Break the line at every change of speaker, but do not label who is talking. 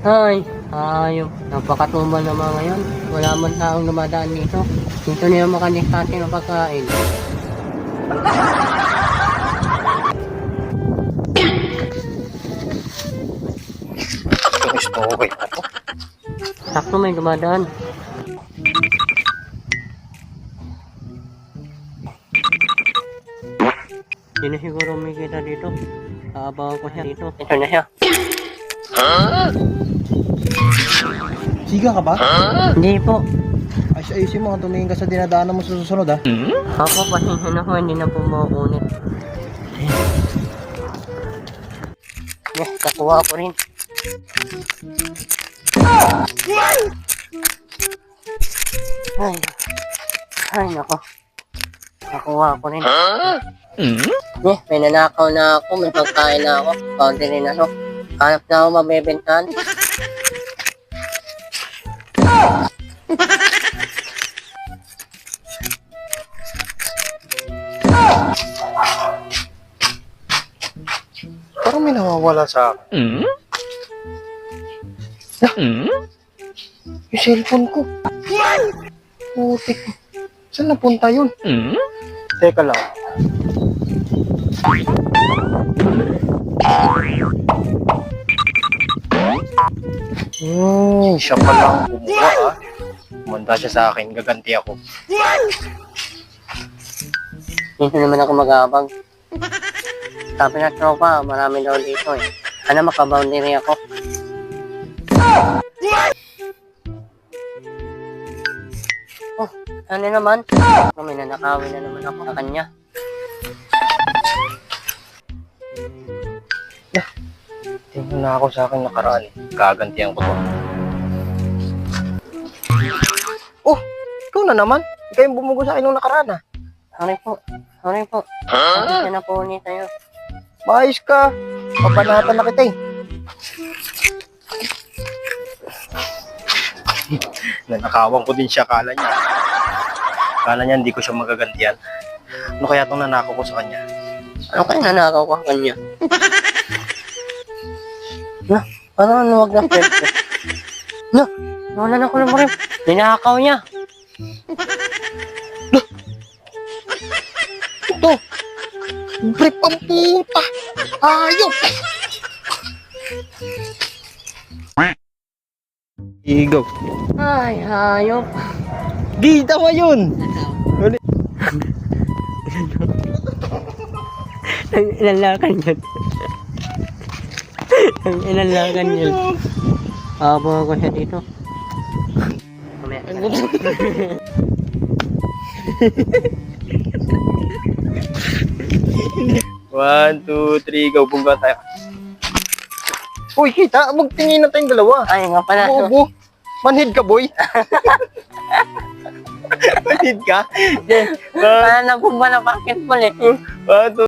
Ay, ayop. Napakatumal na mga ngayon. Wala man taong dumadaan dito. Dito nila makanik sa atin ang pagkain.
To.
Sakto may dumadaan. Hindi na siguro may kita dito. Aabangan ko siya dito. Ito na siya.
Siga ka ba?
Hindi po.
Ayos ayusin mo, tumingin ka sa dinadaanan mo sa susunod ah.
Ako, pasensya na ko. Hindi na po mauunit. Yes, nakuha ko rin. Ay, ay nako. Nakuha ko rin. Eh, may nanakaw na ako, may pagkain na ako. Kaunti rin ako. Hanap na ako mabebentahan.
Parang may nawawala sa akin. Yung cellphone ko. Putik. Saan napunta yun? Teka lang. Hmm, siya pala ang kumuha ah. Kumanda siya sa akin, gaganti ako.
Dito naman ako mag-aabang. Sabi na tropa, marami daw dito eh. Ano makaboundary ako? Oh, ano naman? Oh, may nanakawin na naman ako sa kanya.
Na ako sa akin nakaraan. eh. Gagantihan ko to. Oh, ikaw na naman. Ikaw yung bumugo sa akin nung nakaraan ah.
Sorry po. Sorry po. Sorry na po ulit tayo.
Maayos ka. Papanatan na kita eh. Nanakawan ko din siya, kala niya. Kala niya hindi ko siya magagantihan. Ano kaya itong nanakaw ko sa kanya?
Ano kaya nanakaw ko sa kanya? na, parang ano wag na pwede. Na, wala na ko ng rep. Ninakaw niya.
Ito! Brief ang puta! Ayok! Igaw.
Ay, hayop.
Gita mo yun!
Ang inalakan yun. Ang inalakan yun. Abo ko siya dito. Mamaya.
One, two, three, go. Bungga tayo. Uy, kita! Magtingin na tayong dalawa.
Ay, nga pala.
Bobo! Manhid ka, boy! Manhid ka?
Parang nagpumba na basketball eh.
One, two,